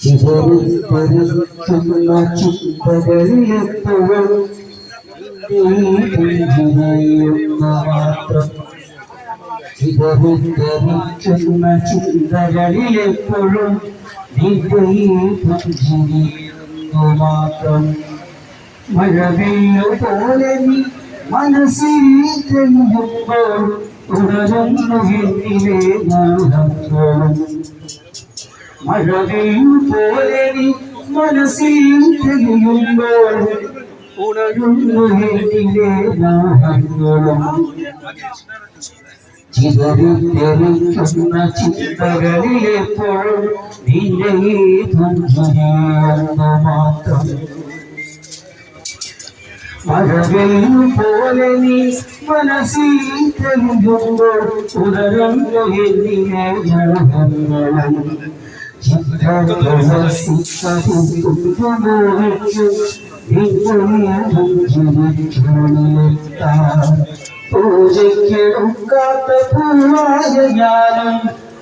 ചിതറിപ്പറിക്കുന്ന ചിന്തകളിലെപ്പോഴും നീ പുഞ്ചിരിയുന്ന മാത്രം ചിതറിപ്പറിക്കുന്ന ചിന്തകളിലെപ്പോഴും പുഞ്ചിരിയുന്നു മാത്രം മഴവെയ്യ പോലെ നീ മനസ്സിൽ തെങ്ങുമ്പോൾ ഉണരുന്നു എന്നിലെ മോഹങ്ങളും മഴവെയ്യു പോലെ മനസ്സിൽ മോഹങ്ങളും ചിതറിത്തെറിക്കുന്ന ചിന്തകളിലെപ്പോഴും നിന്റെ പുഞ്ചിരിയെന്ന് നീ മനസ്സിൽ തെളിയുമ്പോൾ ഉദരം എന്നിലെ മോഹങ്ങളും പൂജയ്ക്കെടുക്കാത്ത പൂവായ ഞാനും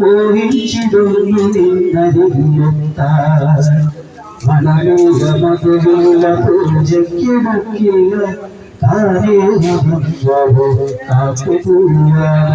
മോഹിച്ചിടുന്നു നിന്നരിയെത്താൻ മണമേക മധുരമുള്ള പൂജയ്ക്കെടുക്കില്ല താരേ കാത്തുപൂവാൻ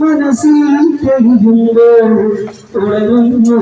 മനസ്സിൽ തെളിയുമ്പോൾ തുടരുന്നു